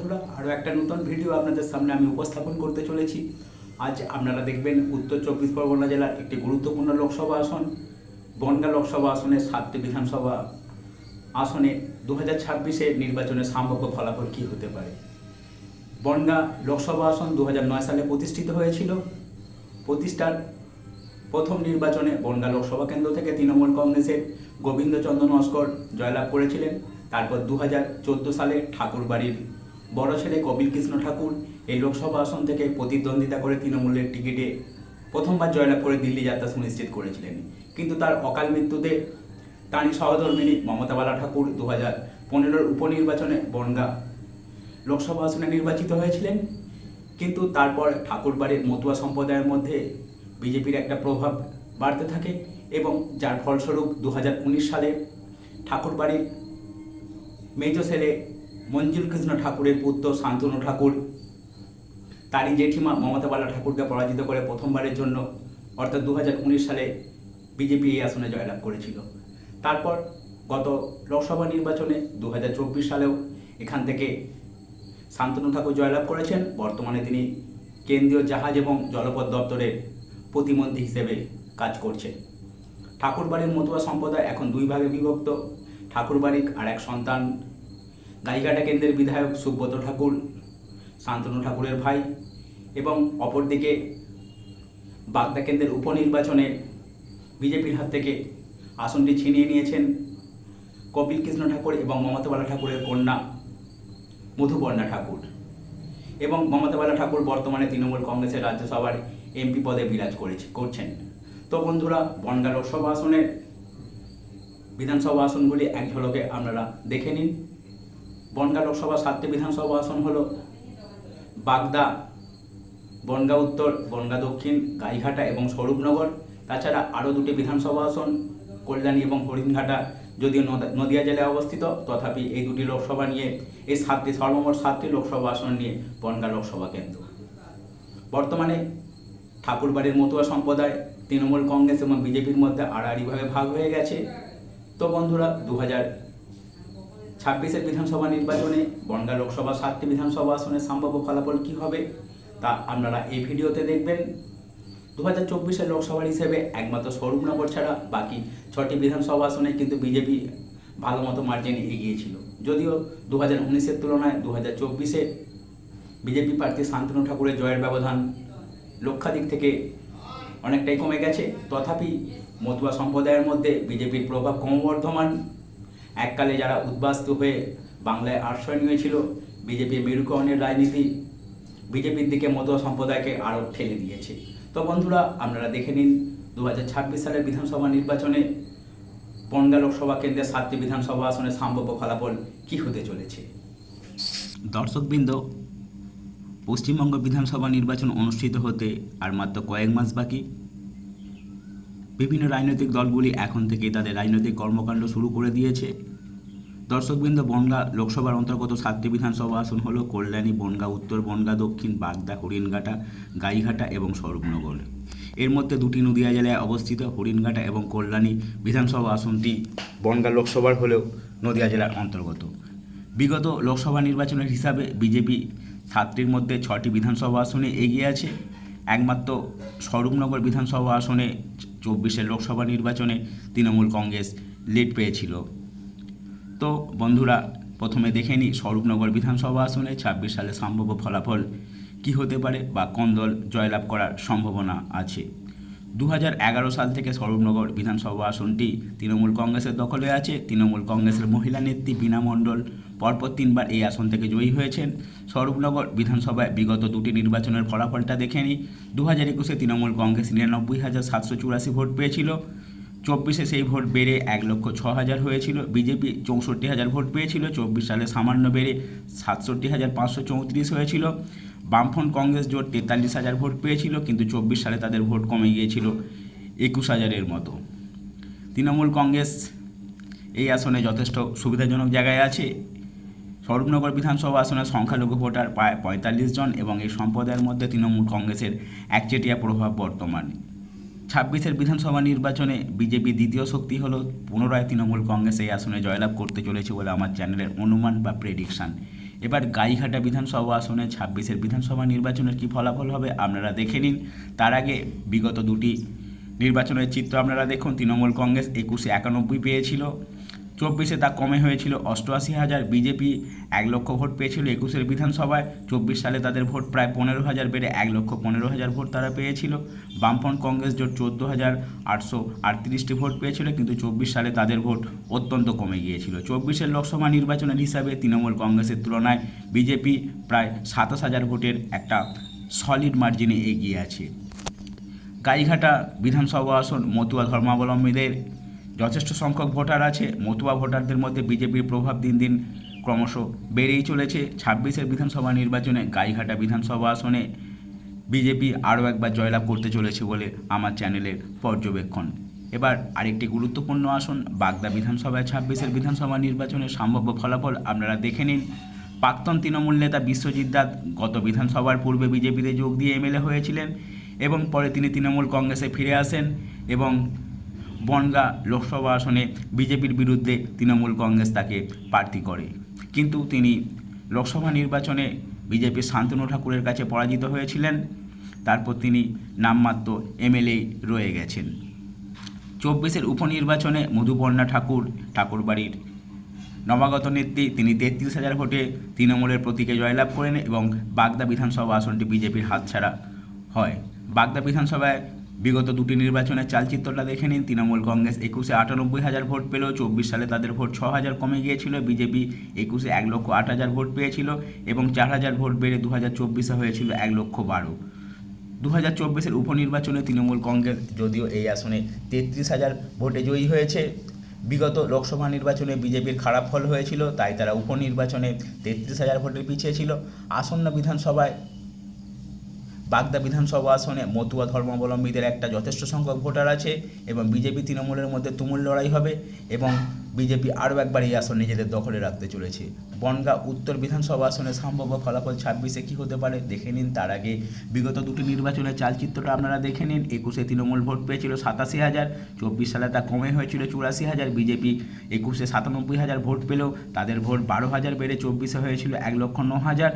বন্ধুরা আরও একটা নতুন ভিডিও আপনাদের সামনে আমি উপস্থাপন করতে চলেছি। আজ আপনারা দেখবেন উত্তর চব্বিশ পরগনা জেলার একটি গুরুত্বপূর্ণ লোকসভা আসন, বনগা লোকসভা আসনের সাতটি বিধানসভা আসনে দু হাজার ছাব্বিশে নির্বাচনের সম্ভাব্য ফলাফল কী হতে পারে? বনগা লোকসভা আসন দু সালে প্রতিষ্ঠিত হয়েছিল। প্রতিষ্ঠার প্রথম নির্বাচনে বনগা লোকসভা কেন্দ্র থেকে তৃণমূল কংগ্রেসের গোবিন্দচন্দ্র নস্কর জয়লাভ করেছিলেন। তারপর দু হাজার চোদ্দ সালে ঠাকুরবাড়ির বড় ছেলে কপিল কৃষ্ণ ঠাকুর এই লোকসভা আসন থেকে প্রতিদ্বন্দ্বিতা করে তৃণমূলের টিকিটে প্রথমবার জয়লাভ করে দিল্লি যাত্রা সুনিশ্চিত করেছিলেন। কিন্তু তার অকাল মৃত্যুতে তাঁরই সহধর্মিনী মমতা বালা ঠাকুর দু হাজার পনেরোর উপনির্বাচনে বনগা লোকসভা আসনে নির্বাচিত হয়েছিলেন। কিন্তু তারপর ঠাকুরবাড়ির মতুয়া সম্প্রদায়ের মধ্যে বিজেপির একটা প্রভাব বাড়তে থাকে এবং যার ফলস্বরূপ দু হাজার উনিশ সালে ঠাকুরবাড়ির মেজ ছেলে মঞ্জুর কৃষ্ণ ঠাকুরের পুত্র শান্তনু ঠাকুর, তারই জেঠিমা মমতা বালা ঠাকুরকে পরাজিত করে প্রথমবারের জন্য, অর্থাৎ দু হাজার উনিশ সালে বিজেপি এই আসনে জয়লাভ করেছিল। তারপর গত লোকসভা নির্বাচনে দু হাজার চব্বিশ সালেও এখান থেকে শান্তনু ঠাকুর জয়লাভ করেছেন। বর্তমানে তিনি কেন্দ্রীয় জাহাজ এবং জলপথ দপ্তরের প্রতিমন্ত্রী হিসেবে কাজ করছেন। ঠাকুরবাড়ির মতুয়া সম্প্রদায় এখন দুই ভাগে বিভক্ত। ঠাকুরবাড়ির আর এক সন্তান গাইঘাটা কেন্দ্রের বিধায়ক সুব্রত ঠাকুর, শান্তনু ঠাকুরের ভাই এবং অপরদিকে বাগদা কেন্দ্রের উপনির্বাচনে বিজেপির হাত থেকে আসনটি ছিনিয়ে নিয়েছেন কপিল কৃষ্ণ ঠাকুর এবং মমতা বালা ঠাকুরের কন্যা মধুপর্ণা ঠাকুর এবং মমতা বালা ঠাকুর বর্তমানে তৃণমূল কংগ্রেসের রাজ্যসভার এমপি পদে বিরাজ করেছে, করছেন। তো বন্ধুরা, বনগা লোকসভা আসনের বিধানসভা আসনগুলি এক ঝলকে আপনারা দেখে নিন। বনগা লোকসভা, সাতটি বিধানসভা আসন হল বাগদা, বনগা উত্তর, বনগা দক্ষিণ, গাইঘাটা এবং স্বরূপনগর। তাছাড়া আরও দুটি বিধানসভা আসন, কল্যাণী এবং হরিণঘাটা, যদিও নদ- নদিয়া জেলায় অবস্থিত, তথাপি এই দুটি লোকসভা নিয়ে, এই সাতটি, সর্বমোট সাতটি লোকসভা আসন নিয়ে বনগা লোকসভা কেন্দ্র। বর্তমানে ঠাকুরবাড়ির মতুয়া সম্প্রদায়, তৃণমূল কংগ্রেস এবং বিজেপির মধ্যে আড়াআড়িভাবে ভাগ হয়ে গেছে। তো বন্ধুরা দু হাজার ছাব্বিশের বিধানসভা নির্বাচনে বনগা লোকসভা, সাতটি বিধানসভা আসনের সম্ভাব্য ফলাফল কী হবে, তা আপনারা এই ভিডিওতে দেখবেন। দু হাজার চব্বিশের লোকসভার হিসেবে একমাত্র স্বরূপনগর ছাড়া বাকি ছটি বিধানসভা আসনে কিন্তু বিজেপি ভালো মতো মার্জিনে এগিয়েছিল যদিও দু হাজার উনিশের তুলনায় দু হাজার চব্বিশে বিজেপি প্রার্থী শান্তনু ঠাকুরের জয়ের ব্যবধান লক্ষাধিক থেকে অনেকটাই কমে গেছে। তথাপি মতুয়া সম্প্রদায়ের মধ্যে বিজেপির প্রভাব ক্রমবর্ধমান। এককালে যারা উদ্বাস্তু হয়ে বাংলায় আশ্রয় নিয়েছিল বিজেপির মেরুকরণের রাজনীতি বিজেপির দিকে মতুয়া সম্প্রদায়কে আরও ঠেলে দিয়েছে। তো বন্ধুরা, আপনারা দেখে নিন দু হাজার ছাব্বিশ সালের বিধানসভা নির্বাচনে বনগা লোকসভা কেন্দ্রের সাতটি বিধানসভা আসনে সম্ভাব্য ফলাফল কী হতে চলেছে? দর্শকবৃন্দ, পশ্চিমবঙ্গ বিধানসভা নির্বাচন অনুষ্ঠিত হতে আর মাত্র কয়েক মাস বাকি। বিভিন্ন রাজনৈতিক দলগুলি এখন থেকে তাদের রাজনৈতিক কর্মকাণ্ড শুরু করে দিয়েছে। দর্শকবৃন্দ, বনগা লোকসভার অন্তর্গত সাতটি বিধানসভা আসন হল কল্যাণী, বনগা, উত্তর বনগা, দক্ষিণ বাগদা, হরিণঘাটা, গাইঘাটা এবং স্বরূপনগর। এর মধ্যে দুটি নদিয়া জেলায় অবস্থিত হরিণঘাটা এবং কল্যাণী বিধানসভা আসনটি বনগা লোকসভার হলেও নদিয়া জেলার অন্তর্গত। বিগত লোকসভা নির্বাচনের হিসাবে বিজেপি সাতটির মধ্যে ছটি বিধানসভা আসনে এগিয়ে আছে। একমাত্র স্বরূপনগর বিধানসভা আসনে চব্বিশের লোকসভা নির্বাচনে তৃণমূল কংগ্রেস লিড পেয়েছিল। তো বন্ধুরা, প্রথমে দেখে নিই স্বরূপনগর বিধানসভা আসনে ছাব্বিশ সালে সম্ভাব্য ফলাফল কী হতে পারে বা কোন দল জয়লাভ করার সম্ভাবনা আছে। দু হাজার এগারো সাল থেকে স্বরূপনগর বিধানসভা আসনটি তৃণমূল কংগ্রেসের দখলে আছে। তৃণমূল কংগ্রেসের মহিলা নেত্রী বীণা মণ্ডল পরপর তিনবার এই আসন থেকে জয়ী হয়েছেন। স্বরূপনগর বিধানসভায় বিগত দুটি নির্বাচনের ফলাফলটা দেখে নিই। দু হাজার একুশে তৃণমূল কংগ্রেস নিরানব্বই হাজার সাতশো চুরাশি ভোট পেয়েছিল। চব্বিশে সেই ভোট বেড়ে এক লক্ষ ছ হাজার হয়েছিল। বিজেপি চৌষট্টি হাজার ভোট পেয়েছিল। চব্বিশ সালে সামান্য বেড়ে সাতষট্টি হাজার পাঁচশো চৌত্রিশ হয়েছিল। বামফ্রন্ট কংগ্রেস জোট তেতাল্লিশ হাজার ভোট পেয়েছিল, কিন্তু চব্বিশ সালে তাদের ভোট কমে গিয়েছিল একুশ হাজারের মতো। তৃণমূল কংগ্রেস এই আসনে যথেষ্ট সুবিধাজনক জায়গায় আছে। স্বরূপনগর বিধানসভা আসনের সংখ্যালঘু ভোটার প্রায় পঁয়তাল্লিশ জন এবং এই সম্প্রদায়ের মধ্যে তৃণমূল কংগ্রেসের একচেটিয়া প্রভাব বর্তমানে। ছাব্বিশের বিধানসভা নির্বাচনে বিজেপি দ্বিতীয় শক্তি হল পুনরায় তৃণমূল কংগ্রেস এই আসনে জয়লাভ করতে চলেছে বলে আমার চ্যানেলের অনুমান বা প্রেডিকশান এবার গাইঘাটা বিধানসভা আসনে ছাব্বিশের বিধানসভা নির্বাচনের কি ফলাফল হবে আপনারা দেখে নিন। তার আগে বিগত দুটি নির্বাচনের চিত্র আপনারা দেখুন। তৃণমূল কংগ্রেস একুশে একানব্বই পেয়েছিল। চব্বিশে তা কমে হয়েছিল। অষ্টআশি হাজার বিজেপি এক লক্ষ ভোট পেয়েছিল একুশের বিধানসভায়। চব্বিশ সালে তাদের ভোট প্রায় পনেরো হাজার বেড়ে এক লক্ষ পনেরো হাজার ভোট তারা পেয়েছিল। বামফ্রন্ট কংগ্রেস জোট চোদ্দ হাজার আটশো আটত্রিশটি ভোট পেয়েছিল, কিন্তু চব্বিশ সালে তাদের ভোট অত্যন্ত কমে গিয়েছিল। চব্বিশের লোকসভা নির্বাচনের হিসাবে তৃণমূল কংগ্রেসের তুলনায় বিজেপি প্রায় সাতাশ হাজার ভোটের একটা সলিড মার্জিনে এগিয়ে আছে। গাইঘাটা বিধানসভা আসন মতুয়া ধর্মাবলম্বীদের যথেষ্ট সংখ্যক ভোটার আছে, মতুয়া ভোটারদের মধ্যে বিজেপির প্রভাব দিন দিন ক্রমশ বেড়েই চলেছে। ছাব্বিশের বিধানসভা নির্বাচনে গাইঘাটা বিধানসভা আসনে বিজেপি আরও একবার জয়লাভ করতে চলেছে বলে আমার চ্যানেলের পর্যবেক্ষণ। এবার আরেকটি গুরুত্বপূর্ণ আসন, বাগদা বিধানসভায় ছাব্বিশের বিধানসভা নির্বাচনের সম্ভাব্য ফলাফল আপনারা দেখে নিন। প্রাক্তন তৃণমূল নেতা বিশ্বজিৎ দাস গত বিধানসভার পূর্বে বিজেপিতে যোগ দিয়ে এমএলএ হয়েছিলেন এবং পরে তিনি তৃণমূল কংগ্রেসে ফিরে আসেন এবং বনগা লোকসভা আসনে বিজেপির বিরুদ্ধে তৃণমূল কংগ্রেস তাকে প্রার্থী করে। কিন্তু তিনি লোকসভা নির্বাচনে বিজেপির শান্তনু ঠাকুরের কাছে পরাজিত হয়েছিলেন। তারপর তিনি নামমাত্র এমএলএ রয়ে গেছেন। চব্বিশের উপনির্বাচনে মধুপর্ণা ঠাকুর, ঠাকুরবাড়ির নবাগত নেত্রী, তিনি তেত্রিশ হাজার ভোটে তৃণমূলের প্রতীকে জয়লাভ করেন এবং বাগদা বিধানসভা আসনটি বিজেপির হাতছাড়া হয়। বাগদা বিধানসভায় বিগত দুটি নির্বাচনের চালচিত্রটা দেখে নিন। তৃণমূল কংগ্রেস একুশে আটানব্বই হাজার ভোট পেল, চব্বিশ সালে তাদের ভোট ছ হাজার কমে গিয়েছিল, বিজেপি একুশে এক লক্ষ আট হাজার ভোট পেয়েছিল এবং চার হাজার ভোট বেড়ে দু হাজার চব্বিশে হয়েছিল এক লক্ষ বারো। দু হাজার চব্বিশের উপনির্বাচনে তৃণমূল কংগ্রেস যদিও এই আসনে তেত্রিশ হাজার ভোটে জয়ী হয়েছে, বিগত লোকসভা নির্বাচনে বিজেপির খারাপ ফল হয়েছিল, তাই তারা উপনির্বাচনে তেত্রিশ হাজার ভোটের পিছিয়ে ছিল। আসন্ন বিধানসভায় বাগদা বিধানসভা আসনে মতুয়া ধর্মাবলম্বীদের একটা যথেষ্ট সংখ্যক ভোটার আছে এবং বিজেপি তৃণমূলের মধ্যে তুমুল লড়াই হবে এবং বিজেপি আরও একবার এই আসন নিজেদের দখলে রাখতে চলেছে। বনগা উত্তর বিধানসভা আসনে সম্ভাব্য ফলাফল ছাব্বিশে কী হতে পারে দেখে নিন। তার আগে বিগত দুটি নির্বাচনের চালচিত্রটা আপনারা দেখে নিন। একুশে তৃণমূল ভোট পেয়েছিল সাতাশি হাজার, চব্বিশ সালে তা কমে হয়েছিল চুরাশি হাজার, বিজেপি একুশে সাতানব্বই হাজার ভোট পেলেও তাদের ভোট বারো হাজার বেড়ে চব্বিশে হয়েছিল এক লক্ষ ন হাজার।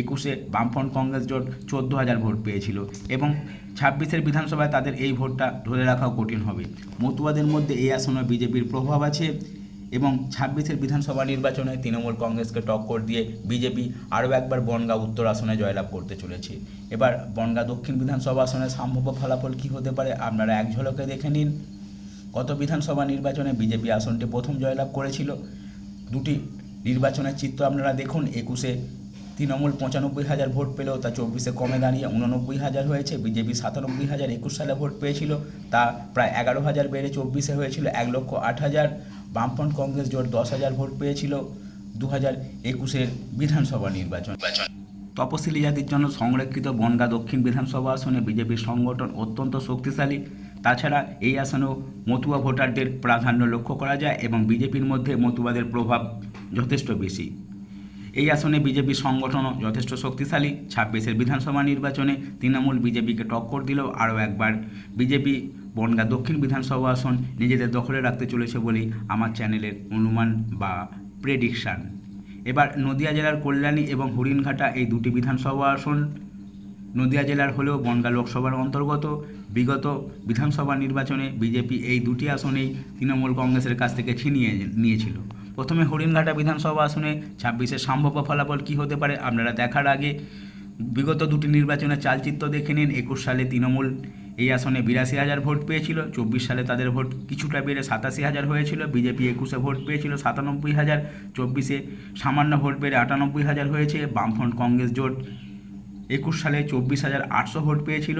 একুশে বামফ্রন্ট কংগ্রেস জোট চোদ্দ হাজার ভোট পেয়েছিল এবং ছাব্বিশের বিধানসভায় তাদের এই ভোটটা ধরে রাখাও কঠিন হবে। মতুয়াদের মধ্যে এই আসনে বিজেপির প্রভাব আছে এবং ছাব্বিশের বিধানসভা নির্বাচনে তৃণমূল কংগ্রেসকে টক্কর দিয়ে বিজেপি আরও একবার বনগাঁ উত্তর আসনে জয়লাভ করতে চলেছে। এবার বনগাঁ দক্ষিণ বিধানসভা আসনে সম্ভাব্য ফলাফল কী হতে পারে আপনারা এক ঝলকে দেখে নিন। গত বিধানসভা নির্বাচনে বিজেপি আসনটি প্রথম জয়লাভ করেছিল। দুটি নির্বাচনের চিত্র আপনারা দেখুন, একুশে তৃণমূল পঁচানব্বই হাজার ভোট পেলেও তা চব্বিশে কমে দাঁড়িয়ে উননব্বই হাজার হয়েছে। বিজেপি সাতানব্বই হাজার একুশ সালে ভোট পেয়েছিল। তা প্রায় এগারো হাজার বেড়ে চব্বিশে হয়েছিল এক লক্ষ আট হাজার। বামফ্রন্ট কংগ্রেস জোট দশ হাজার ভোট পেয়েছিল দু হাজার একুশের বিধানসভা নির্বাচন। তপশিলি জাতির জন্য সংরক্ষিত বনগা দক্ষিণ বিধানসভা আসনে বিজেপির সংগঠন অত্যন্ত শক্তিশালী। তাছাড়া এই আসনেও মতুয়া ভোটারদের প্রাধান্য লক্ষ্য করা যায় এবং বিজেপির মধ্যে মতুয়াদের প্রভাব যথেষ্ট বেশি। এই আসনে বিজেপি সংগঠনও যথেষ্ট শক্তিশালী। ছাব্বিশের বিধানসভা নির্বাচনে তৃণমূল বিজেপিকে টক্কর দিলেও আরও একবার বিজেপি বনগা দক্ষিণ বিধানসভা আসন নিজেদের দখলে রাখতে চলেছে বলেই আমার চ্যানেলের অনুমান বা প্রেডিকশান। এবার নদিয়া জেলার কল্যাণী এবং হরিণঘাটা এই দুটি বিধানসভা আসন। নদিয়া জেলার হলেও বনগা লোকসভার অন্তর্গত। বিগত বিধানসভা নির্বাচনে বিজেপি এই দুটি আসনেই তৃণমূল কংগ্রেসের কাছ থেকে ছিনিয়ে নিয়েছিল। প্রথমে হরিণঘাটা বিধানসভা আসনে ছাব্বিশের সম্ভাব্য ফলাফল কী হতে পারে আপনারা দেখার আগে বিগত দুটি নির্বাচনের চালচিত্র দেখে নিন। একুশ সালে তৃণমূল এই আসনে বিরাশি হাজার ভোট পেয়েছিল, চব্বিশ সালে তাদের ভোট কিছুটা বেড়ে সাতাশি হাজার হয়েছিল, বিজেপি একুশে ভোট পেয়েছিল সাতানব্বই হাজার, চব্বিশে সামান্য ভোট বেড়ে আটানব্বই হাজার হয়েছে, বামফ্রন্ট কংগ্রেস জোট একুশ সালে চব্বিশ হাজার আটশো ভোট পেয়েছিল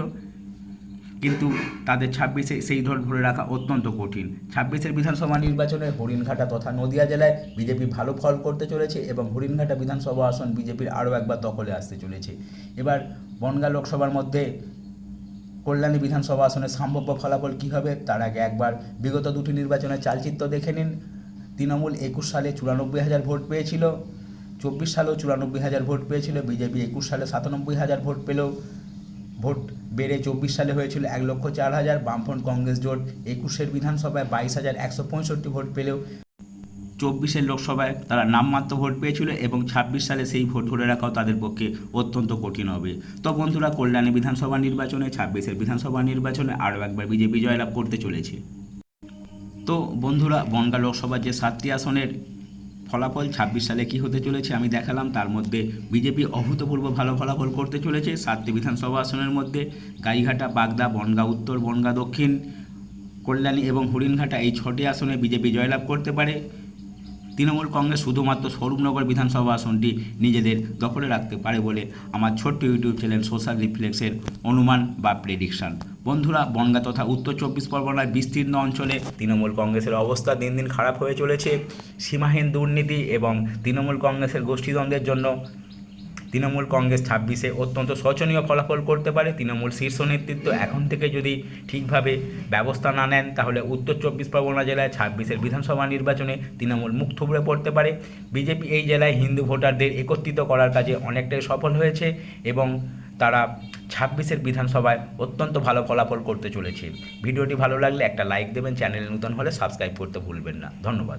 কিন্তু তাদের ছাব্বিশে সেই দল ধরে রাখা অত্যন্ত কঠিন। ছাব্বিশের বিধানসভা নির্বাচনে হরিণঘাটা তথা নদিয়া জেলায় বিজেপি ভালো ফল করতে চলেছে এবং হরিণঘাটা বিধানসভা আসন বিজেপির আরও একবার দখলে আসতে চলেছে। এবার বনগা লোকসভার মধ্যে কল্যাণী বিধানসভা আসনের সম্ভাব্য ফলাফল কী হবে তার আগে একবার বিগত দুটি নির্বাচনের চালচিত্র দেখে নিন। তৃণমূল একুশ সালে চুরানব্বই হাজার ভোট পেয়েছিল, চব্বিশ সালেও চুরানব্বই হাজার ভোট পেয়েছিল, বিজেপি একুশ সালে সাতানব্বই হাজার ভোট পেলেও ভোট বেড়ে চব্বিশ সালে হয়েছিল এক লক্ষ চার হাজার, বামফ্রন্ট কংগ্রেস জোট একুশের বিধানসভায় বাইশ হাজার একশো পঁয়ষট্টি ভোট পেলেও চব্বিশের লোকসভায় তারা নামমাত্র ভোট পেয়েছিল এবং ছাব্বিশ সালে সেই ভোট ধরে রাখাও তাদের পক্ষে অত্যন্ত কঠিন হবে। তো বন্ধুরা, কল্যাণী বিধানসভা নির্বাচনে ছাব্বিশের বিধানসভা নির্বাচনে আরও একবার বিজেপি জয়লাভ করতে চলেছে। তো বন্ধুরা, বনগা লোকসভার যে সাতটি আসনের ফলাফল ছাব্বিশ সালে কি হতে চলেছে আমি দেখালাম, তার মধ্যে বিজেপি অভূতপূর্ব ভালো ফলাফল করতে চলেছে সাতটি বিধানসভা আসনের মধ্যে, গাইঘাটা, বাগদা, বনগা, উত্তর, বনগা, দক্ষিণ, কল্যাণী এবং হরিণঘাটা এই ছটি আসনে বিজেপি জয়লাভ করতে পারে। তৃণমূল কংগ্রেস শুধুমাত্র স্বরূপনগর বিধানসভা আসনটি নিজেদের দখলে রাখতে পারে বলে আমার ছোট্ট ইউটিউব চ্যানেল সোশ্যাল রিফ্লেক্সের অনুমান বা প্রেডিকশান বন্ধুরা, বনগা তথা উত্তর চব্বিশ পরগনার বিস্তীর্ণ অঞ্চলে তৃণমূল কংগ্রেসের অবস্থা দিন দিন খারাপ হয়ে চলেছে। সীমাহীন দুর্নীতি এবং তৃণমূল কংগ্রেসের গোষ্ঠীদ্বন্দ্বের জন্য তৃণমূল কংগ্রেস ছাব্বিশে অত্যন্ত শোচনীয় ফলাফল করতে পারে। তৃণমূল শীর্ষ নেতৃত্ব এখন থেকে যদি ঠিকভাবে ব্যবস্থা না নেন, তাহলে উত্তর চব্বিশ পরগনা জেলায় ছাব্বিশের বিধানসভা নির্বাচনে তৃণমূল মুখ থুবড়ে পড়তে পারে। বিজেপি এই জেলায় হিন্দু ভোটারদের একত্রিত করার কাজে অনেকটাই সফল হয়েছে এবং তারা ছাব্বিশের বিধানসভায় অত্যন্ত ভালো ফলাফল করতে চলেছে। ভিডিওটি ভালো লাগলে একটা লাইক দেবেন, চ্যানেলে নতুন হলে সাবস্ক্রাইব করতে ভুলবেন না। ধন্যবাদ।